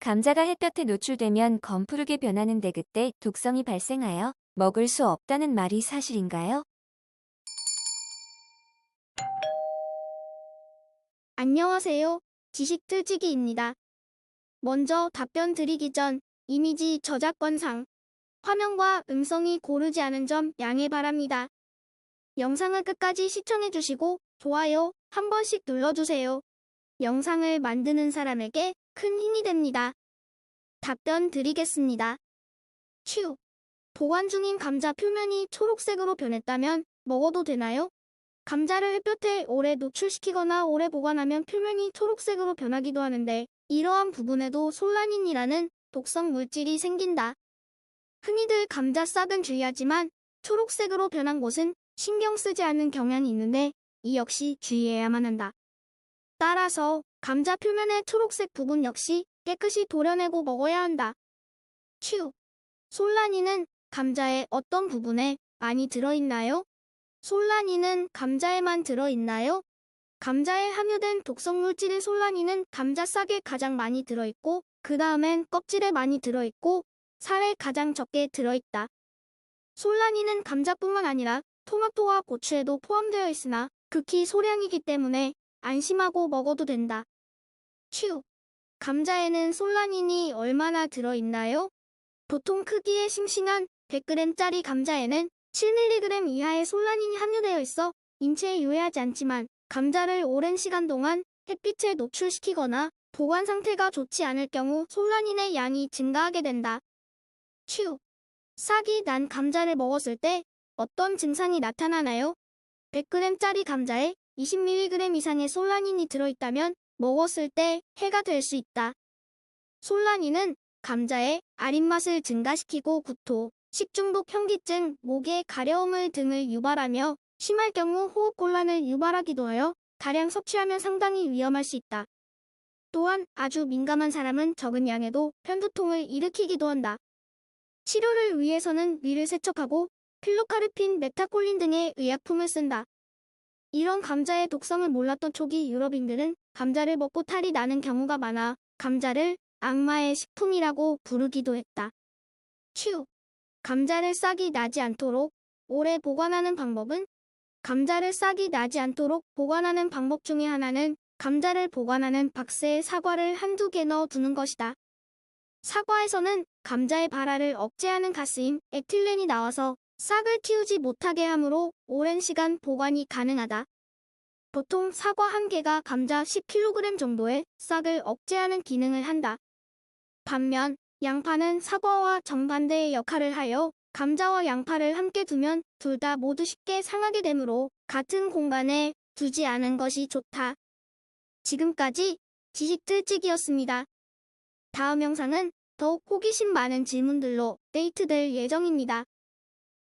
감자가 햇볕에 노출되면 검푸르게 변하는데 그때 독성이 발생하여 먹을 수 없다는 말이 사실인가요? 안녕하세요. 지식틀치기입니다. 먼저 답변 드리기 전 이미지 저작권상 화면과 음성이 고르지 않은 점 양해 바랍니다. 영상을 끝까지 시청해주시고 좋아요 한 번씩 눌러주세요. 영상을 만드는 사람에게 큰 힘이 됩니다. 답변 드리겠습니다. 큐. 보관 중인 감자 표면이 초록색으로 변했다면 먹어도 되나요? 감자를 햇볕에 오래 노출시키거나 오래 보관하면 표면이 초록색으로 변하기도 하는데 이러한 부분에도 솔라닌이라는 독성 물질이 생긴다. 흔히들 감자 싹은 주의하지만 초록색으로 변한 곳은 신경 쓰지 않는 경향이 있는데 이 역시 주의해야만 한다. 따라서 감자 표면의 초록색 부분 역시 깨끗이 도려내고 먹어야 한다. 큐. 솔라닌은 감자의 어떤 부분에 많이 들어있나요? 솔라닌은 감자에만 들어있나요? 감자에 함유된 독성 물질인 솔라닌은 감자 싹에 가장 많이 들어있고 그 다음엔 껍질에 많이 들어있고 살에 가장 적게 들어있다. 솔라닌은 감자뿐만 아니라 토마토와 고추에도 포함되어 있으나 극히 소량이기 때문에 안심하고 먹어도 된다. 큐. 감자에는 솔라닌이 얼마나 들어있나요? 보통 크기의 싱싱한 100g짜리 감자에는 7mg 이하의 솔라닌이 함유되어 있어 인체에 유해하지 않지만 감자를 오랜 시간 동안 햇빛에 노출시키거나 보관 상태가 좋지 않을 경우 솔라닌의 양이 증가하게 된다. 큐. 싹이 난 감자를 먹었을 때 어떤 증상이 나타나나요? 100g짜리 감자에 20mg 이상의 솔라닌이 들어있다면 먹었을 때 해가 될 수 있다. 솔라닌은 감자의 아린 맛을 증가시키고 구토, 식중독 현기증, 목의 가려움을 등을 유발하며 심할 경우 호흡곤란을 유발하기도 하여 다량 섭취하면 상당히 위험할 수 있다. 또한 아주 민감한 사람은 적은 양에도 편두통을 일으키기도 한다. 치료를 위해서는 위를 세척하고 필로카르핀, 메타콜린 등의 의약품을 쓴다. 이런 감자의 독성을 몰랐던 초기 유럽인들은 감자를 먹고 탈이 나는 경우가 많아 감자를 악마의 식품이라고 부르기도 했다. 큐. 감자를 싹이 나지 않도록 오래 보관하는 방법은 감자를 싹이 나지 않도록 보관하는 방법 중에 하나는 감자를 보관하는 박스에 사과를 한두 개 넣어 두는 것이다. 사과에서는 감자의 발화를 억제하는 가스인 에틸렌이 나와서 싹을 틔우지 못하게 하므로 오랜 시간 보관이 가능하다. 보통 사과 한 개가 감자 10kg 정도의 싹을 억제하는 기능을 한다. 반면 양파는 사과와 정반대의 역할을 하여 감자와 양파를 함께 두면 둘 다 모두 쉽게 상하게 되므로 같은 공간에 두지 않은 것이 좋다. 지금까지 지식틀찍이었습니다. 다음 영상은 더욱 호기심 많은 질문들로 데이트될 예정입니다.